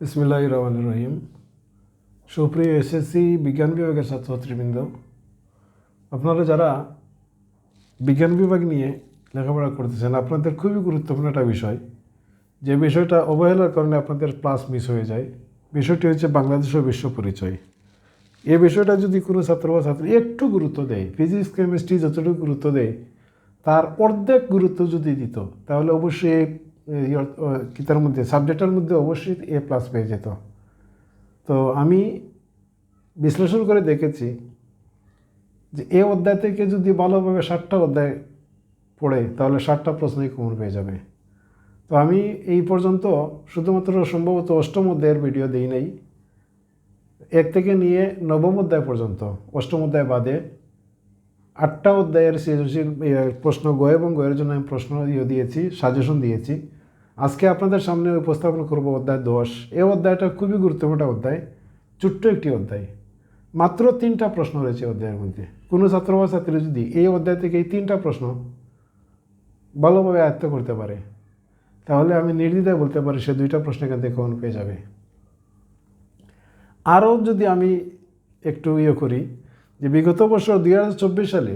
ইসমিল্লাহ রহমান রহিম। সুপ্রিয় এসএসসি বিজ্ঞান বিভাগের ছাত্রছাত্রীবৃন্দ, আপনারা যারা বিজ্ঞান বিভাগ নিয়ে লেখাপড়া করতেছেন, আপনাদের খুবই গুরুত্বপূর্ণ একটা বিষয়। যে বিষয়টা অবহেলার কারণে আপনাদের ক্লাস মিস হয়ে যায়, বিষয়টি হচ্ছে বাংলাদেশ ও বিশ্ব পরিচয়। এই বিষয়টা যদি কোনো ছাত্র বা ছাত্রী একটু গুরুত্ব দেয়, ফিজিক্স, কেমিস্ট্রি যতটুকু গুরুত্ব দেয়, তার অর্ধেক গুরুত্ব যদি দিত, তাহলে অবশ্যই এই এই অর্থ- ও, কি তার মধ্যে সাবজেক্টের মধ্যে অবশ্যই এ প্লাস পেয়ে যেত। তো আমি বিশ্লেষণ করে দেখেছি যে এ অধ্যায় থেকে যদি ভালোভাবে ষাটটা অধ্যায় পড়ে তাহলে ষাটটা প্রশ্নই কমন পেয়ে যাবে। তো আমি এই পর্যন্ত শুধুমাত্র সম্ভবত অষ্টম অধ্যায়ের ভিডিও দিই নাই। এক থেকে নিয়ে নবম অধ্যায় পর্যন্ত অষ্টম অধ্যায় বাদে আটটা অধ্যায়ের সৃজনশীল প্রশ্ন গ এবং গয়ের জন্য আমি প্রশ্ন ইয়ে দিয়েছি সাজেশন দিয়েছি। আজকে আপনাদের সামনে উপস্থাপন করব অধ্যায় দশ। এই অধ্যায়টা খুবই গুরুত্বপূর্ণ অধ্যায়, ছোট্ট একটি অধ্যায়। মাত্র তিনটা প্রশ্ন রয়েছে অধ্যায়ের মধ্যে। কোনো ছাত্র বা ছাত্রী যদি এই অধ্যায় থেকে এই তিনটা প্রশ্ন ভালোভাবে আয়ত্ত করতে পারে, তাহলে আমি নির্দ্বিধায় বলতে পারি সে দুইটা প্রশ্ন এখান থেকে পেয়ে যাবে। আরও যদি আমি একটু ইয়ে করি, যে বিগত বছর দুই হাজার চব্বিশ সালে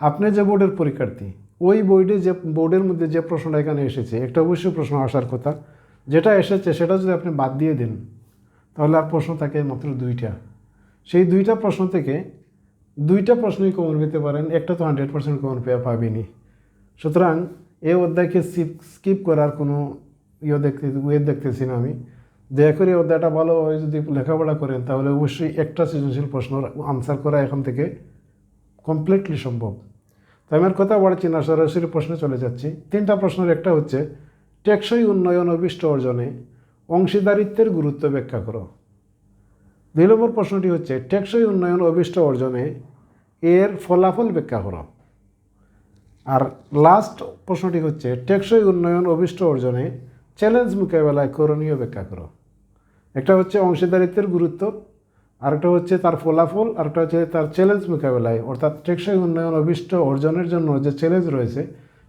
আপনি যে বোর্ডের পরীক্ষার্থী ওই বইটি যে, বোর্ডের মধ্যে যে প্রশ্নটা এখানে এসেছে, একটা অবশ্যই প্রশ্ন আসার কথা। যেটা এসেছে সেটা যদি আপনি বাদ দিয়ে দেন, তাহলে আর প্রশ্ন থাকে মাত্র দুইটা। সেই দুইটা প্রশ্ন থেকে দুইটা প্রশ্নই কমন পেতে পারেন, একটা তো হান্ড্রেড পার্সেন্ট কমন পেয়ে পাবেনি সুতরাং এই অধ্যায়কে স্কিপ করার কোনো ইয়ে দেখতে ওয়ে দেখতেছি না আমি। দয়া করে অধ্যায়টা ভালোভাবে যদি লেখাপড়া করেন, তাহলে অবশ্যই একটা সৃজনশীল প্রশ্নর আনসার করা এখান থেকে কমপ্লিটলি সম্ভব। তো আমি আর কথা বাড়ছি না, সরাসরি প্রশ্নে চলে যাচ্ছি। তিনটা প্রশ্নের একটা হচ্ছে, টেকসই উন্নয়ন অভিষ্ট অর্জনে অংশীদারিত্বের গুরুত্ব ব্যাখ্যা করো। দুই নম্বর প্রশ্নটি হচ্ছে, টেকসই উন্নয়ন অভিষ্ট অর্জনে এর ফলাফল ব্যাখ্যা করো। আর লাস্ট প্রশ্নটি হচ্ছে, টেকসই উন্নয়ন অভিষ্ট অর্জনে চ্যালেঞ্জ মোকাবেলায় করণীয় ব্যাখ্যা করো। একটা হচ্ছে অংশীদারিত্বের গুরুত্ব আরেকটা হচ্ছে তার ফলাফল, আরেকটা হচ্ছে তার চ্যালেঞ্জ মোকাবেলায়। অর্থাৎ টেকসই উন্নয়ন অভিষ্ট অর্জনের জন্য যে চ্যালেঞ্জ রয়েছে,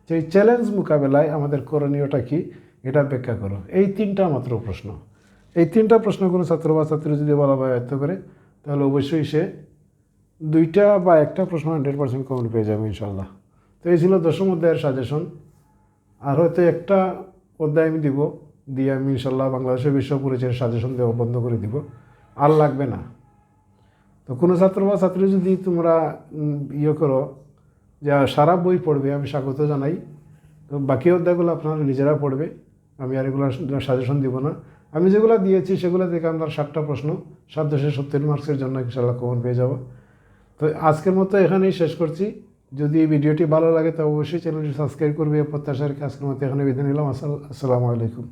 সেই চ্যালেঞ্জ মোকাবেলায় আমাদের করণীয়টা কি? এটা ব্যাখ্যা করো। এই তিনটা মাত্র প্রশ্ন। এই তিনটা প্রশ্ন কোনো ছাত্র বা ছাত্রী যদি ভালোভাবে আয়ত্ত করে, তাহলে অবশ্যই সে দুইটা বা একটা প্রশ্ন হান্ড্রেড পার্সেন্ট কমন পেয়ে যাবে ইনশাল্লাহ তো এই ছিল দশম অধ্যায়ের সাজেশন আর হয়তো একটা অধ্যায় আমি দিব, দিয়ে আমি ইনশাল্লাহ বাংলাদেশের বিশ্ব পরিচয়ের সাজেশন দেওয়া বন্ধ করে দিব। আর লাগবে না। তো কোনো ছাত্র বা ছাত্রী যদি তোমরা ইয়ে করো, যে সারা বই পড়বে, আমি স্বাগত জানাই। তো বাকি অধ্যায়গুলো আপনারা নিজেরা পড়বে। আমি আর এগুলো সাজেশন দিব না। আমি যেগুলো দিয়েছি, সেগুলো থেকে আমরা ষাটটা প্রশ্ন। সাত দশে সত্তর মার্কসের জন্য ইনশাল্লাহ কমন পেয়ে যাব। তো আজকের মতো এখানেই শেষ করছি। যদি এই ভিডিওটি ভালো লাগে, তো অবশ্যই চ্যানেলটি সাবস্ক্রাইব করবে। প্রত্যাশার আজকের মতো এখানে বিদায় নিলাম। আসসালামু আলাইকুম।